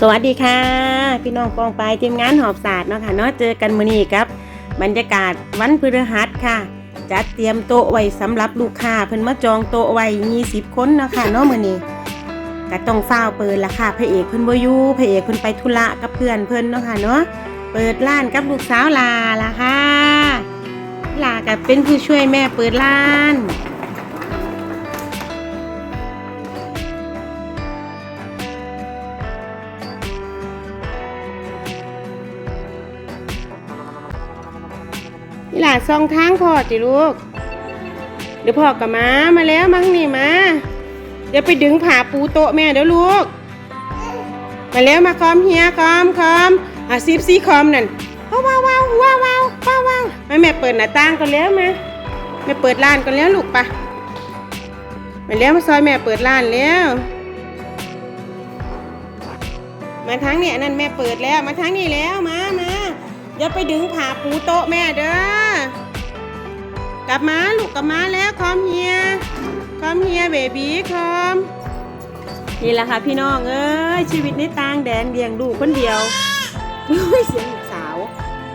สวัสดีค่ะ พี่น้องกองไปทีมงานหอบศาสตร์เนาะค่ะเนาะเจอกันมื้อนี้ครับ บรรยากาศวันพฤหัสค่ะ จัดเตรียมโต๊ะไว้สำหรับลูกค้าเพิ่นมาจองโต๊ะไว้20คนเนาะค่ะเนาะมื้อนี้ก็ต้องฟ้าเปิดละค่ะพระเอกเพิ่นบ่อยู่พระเอกเพิ่นไปธุระกับเพื่อนเพิ่นเนาะค่ะเนาะเปิดร้านกับลูกสาวลาละค่ะลาก็เป็นผู้ช่วยแม่เปิดร้านานซองทางพ่อจิลูก เดี๋ยวพ่อกับมามาแล้วมั้งนี่มา เดี๋ยวไปดึงผาปูโต๊ะแม่เดี๋ยวลูก มาแล้วมาคอมเฮียคอมคอมอะซีบซีคอมนั่นว้าวว้าวว้าวว้าวว้าวว้าวมาแม่เปิดหน้าต่างก่อนแล้วมาแม่เปิดร้านก่อนแล้วลูกปะมาแล้วมาซอยแม่เปิดร้านแล้วมาทางเนี้อันนั้นแม่เปิดแล้วมาทางนี้แล้วมามาอย่าไปดึงผาปูโต๊ะแม่เด้อ กลับมาลูกกลับมาแล้วคอมเฮียคอมเฮียเบบีคอมนี่แหละค่ะพี่น้องเอ้ยชีวิตในต่างแดนเลี้ยงลูกคนเดียวโอ้ยเสียงสาว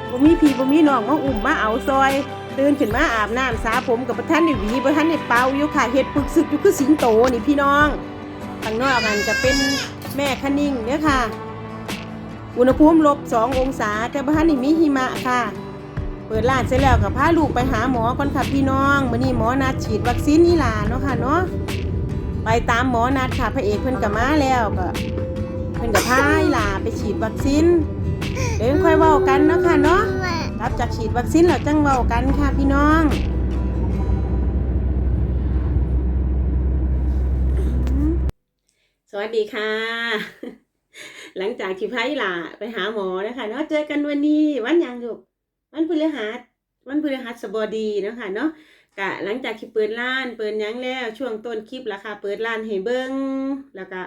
บ่มีพี่บ่มีน้องมาอุ้มมาเอาซอยตื่นขึ้นมาอาบน้ำสระผมกับประท่านในหวีประท่านในเป่าอยู่ค่ะเฮ็ดปึกซึกอยู่คือสิงโตนี่พี่น้องข้างนอกมันจะเป็นแม่คนิ่งเนี่ยค่ะ อุณหภูมิลบสององศาแต่บ้านนี่มีหิมะค่ะ เปิดร้านเสร็จแล้วกับพาลูกไปหาหมอก่อนค่ะพี่น้องมื่อนี้หมอนัดฉีดวัคซีนนี่ล่ะเนาะค่ะเนาะไปตามหมอนัดค่ะพระเอกเพิ่นกับมาแล้วก็เพิ่นกับพาล่าไปฉีดวัคซีนเดี๋ยวค่อยเว้ากันเนาะค่ะเนาะรับจากฉีดวัคซีนแล้วจังเว้ากันค่ะพี่น้องสวัสดีค่ะ หลังจากที่พาอีหล่าไปหาหมอนะคะเนาะเจอกันวันนี้วันหยังอยู่ วันพฤหัสวันพฤหัสบดีเนาะค่ะเนาะกะหลังจากที่เปิดร้าน เปิดยังแล้วช่วงต้นคลิปละค่ะเปิดร้านให้เบิ้งแล้วก็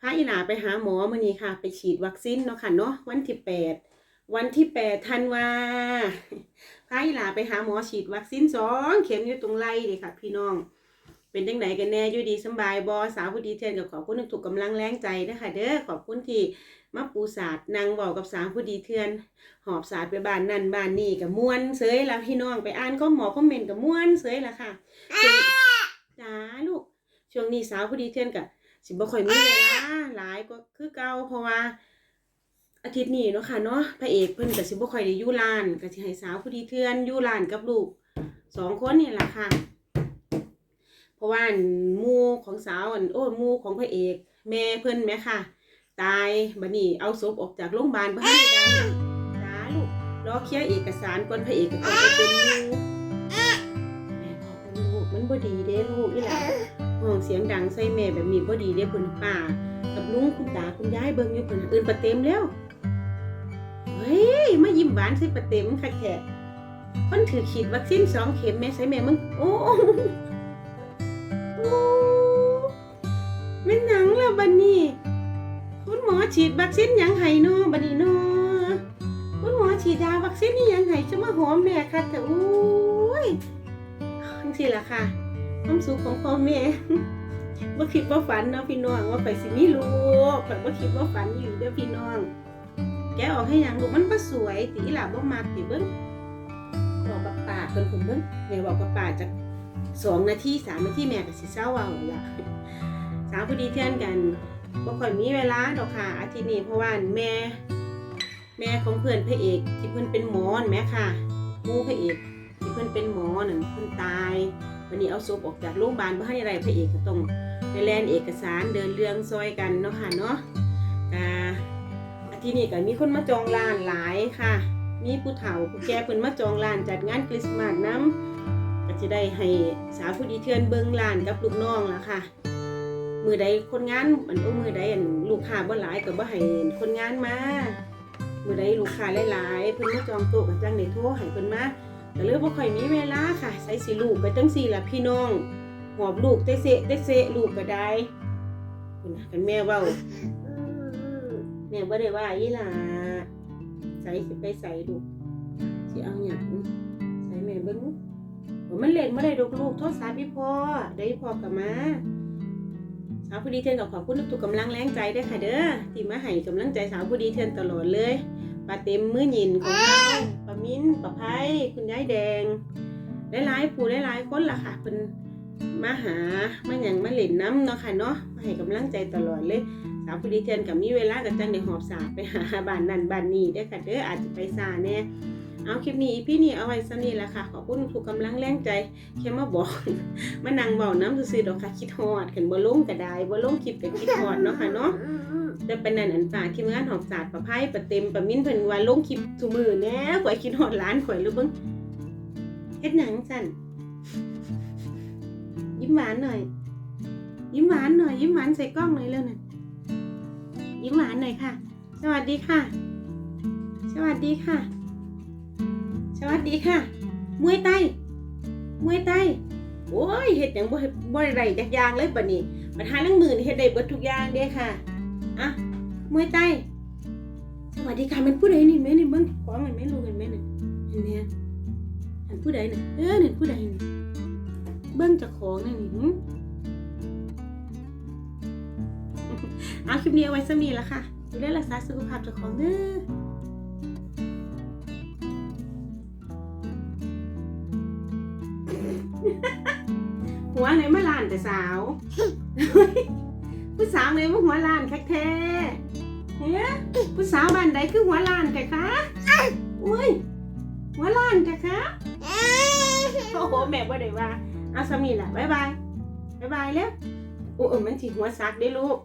พาอีหลาไปหาหมอมื้อนี้ค่ะ ไปฉีดวัคซีนเนาะค่ะเนาะวันที่แปดวันที่แปดธันวาพาอีหลาไปหาหมอฉีดวัคซีนสองเข็มอยู่ตรงไหล่เลยค่ะ พี่น้อง เป็นจังไดกันแน่อยู่ดีสบายบอสาวผู้ดีเทนกับขอบคุณทุกกำลังแรงใจนะคะเด้อขอบคุณที่ มาปูศาสตร์นางบอกกับสาวผู้ดีเทือน หอบศาสตร์ไปบ้านนั่นบ้านนี่กับมวนเสยละพี่น้องไปอ่านก็หมอคอมเมนต์กับมวนเสยละค่ะช่วงจ้าลูกช่วงนี้สาวผู้ดีเทือนกับสิบ่ค่อยมีเวลาหลายก็คือเก่าเพราะว่าอาทิตย์นี้เนาะค่ะเนาะพระเอกเพิ่นก็สิบ่ค่อยได้ยู่ร้านก็สิให้สาวผู้ดีเทือนยู่ร้านกับลูกสองคนนี่แหละค่ะ เพราะว่ามูของสาวอันโอ้มูของพระเอก แม่เพิ่นแม่ค่ะ ตายบัดนี้เอาศพออกจากโรงพยาบาลบ่ให้ได้จ้าลูกรอเคลียร์เอกสารก่อนพระเอกก็ต้องไปเป็นหมู่แม่บอกว่าลูกมันบ่ดีเด้ลูกนี่แหละห้องเสียงดังใส่แม่แบบนี้บ่ดีเด้เพิ่นป้ากับลุงคุณตาคุณยายเบิ่งอยู่เพิ่นน่ะอื่นประเต็มแล้วเฮ้ยมายิ้มหวานใส่ประเต็มคักแท้คนถือฉีดวัคซีนสองเข็มแม่ใส่แม่มึงโอ้โอ้เป็นหนังแล้วบันนี้ ฉีดวัคซีนยังไห้นาะบันนี้นาะคุณหมอฉีดยาวัคซีนนี่ยังไห้จะมาหอมแม่ค่ะแต่โอ้ยจังสิล่ะค่ะความสุขของพ่อแม่ว่าคิดว่าฝันเนาะพี่น้องว่าไปสิมีลูกแบบว่าคิดว่าฝันอยู่เด้อพี่น้อง แกออกให้ยังลูกมันก็สวยตีหล่ะบ่มากติเบิ้งบอกกับป่าเพิ่นผมเบิ้งแม่บอกกับป่าจะสองนาทีสามนาทีแม่ก็สิเศร้าเอาละสาวพอดีเทื่อนกัน บ่ค่อยมีเวลาดอกค่ะ อาทิตย์นี้เพราะว่าแม่ แม่ของเพื่อนพระเอก ที่เพื่อนเป็นหมอนแม่ค่ะมู่พระเอก ที่เพื่อนเป็นหมอนั่นเพื่อนตาย วันนี้เอาศพออกจากโรงพยาบาลเพื่อให้อะไรพระเอกก็ต้องไปแลนเอกสารเดินเรื่องซอยกันเนาะค่ะเนาะกาอาทิตย์นี้ก็มีคนมาจองร้านหลายค่ะ มีผู้เฒ่าผู้แก่เพิ่นมาจองร้านจัดงานคริสต์มาสน้ำก็จะได้ให้สาวผู้ดีเทือนเบิ้งลานกับลูกน้องละค่ะ มือใดคนงานมันโอ้มือใดอันลูกค้าบ่หลายก็บ่ให้คนงานมามือใดลูกค้าหลายๆเพิ่นมาจองโต๊ะกันจังได้โทรให้เพิ่นมาก็เลยบ่ค่อยมีเวลาค่ะใส่สิลูกไปจังซี่ล่ะพี่น้องหอบลูกเตะเซะเตะเซะลูกก็ได้คุณนะกันแม่เว้าแม่บ่ได้ว่าอีหล่ะใส่สิไปใส่ลูกสิเอาหยังใส่แม่เบิ่งมันเล่นไม่ได้ดอกลูกโทษสาพี่พ่อได้พ่อกลับมาาาวผู้ดีเทือนกับขอบคุณทุกกำลังแรงใจด้ค่ะเด้อที่มาให้กำลังใจสาวผู้ดีเทือนตลอดเลยป้าเต็มมือหยินของเราป้ามิ้นป้าไพคุณยายแดงหลายๆผู้หลายๆคนล่ะค่ะเพิ่นมาหามาหยังมาเล่นน้ำเนาะค่ะเนาะมาให้กำลังใจตลอดเลยสาวผู้ดีเทือนกับมีเวลากับจังได้หอบสาไปหาบ้านนั่นบ้านนี้เด้ค่ะเด้ออาจจะไปซาแน่ เอาคลิปนี้พี่นี่เอาไว้ซะนี่แหละค่ะ ขอบคุณทุกกำลังแรงใจแค่มาบอกมานั่งเบาน้ำซื่อๆดอกค่ะคิดฮอดขันบ่ลงก็ไดบ่ลงคลิปก็คิดฮอดเนาะค่ะเนาะแต่เป็นนันอันฝากทีมงานหอบศาสตร์ประไพ่ประเต็มประมิ้นเพิ่นว่าลงคลิปทุมือแหน่ข่อยคิดฮอดหลานข่อยหรือเบิ่งเฮ็ดหยังสั่นยิ้มหวานหน่อย ยิ้มหวานหน่อย ยิ้มหวานใส่กล้องหน่อยเร็วน่ะยิ้มหวานหน่อยค่ะ สวัสดีค่ะ สวัสดีค่ะ สวัสดีค่ะ มวยไต้มวยไต้โอ้ยเฮ็ดหยังบ่บ่ได้จักอย่างเลยบัดนี้ปัญหาเรื่องมือนี่เฮ็ดได้เบิดทุกอย่างเด้ค่ะอะมวยไต้สวัสดีค่ะมันผู้ใดนี่แม่นี่เบิ่งของมันแม่รู้กันแม่นี่เห็นแม่เห็นผู้ใดน่ะเออนี่ผู้ใดนี่เบิ่งเจ้าของนั่นนี่หึเอาคลิปนี้เอาไว้ซะมีแล้วค่ะดูแลรักษาสุขภาพเจ้าของเด้อ หัวไหนมาล้านแต่สาว ผู้สาวไหนมาหัวล้านคักแท้เฮ้ยผู้สาวบ้านใดคือหัวล้านแต่คะอุ้ยหัวล้านแต่คะโอ้โหแม่บ่ได้ว่าเอาสามีล่ะบ๊ายบายบ๊ายบายแล้วโอ้เออมันสิหัวซักได้ลูก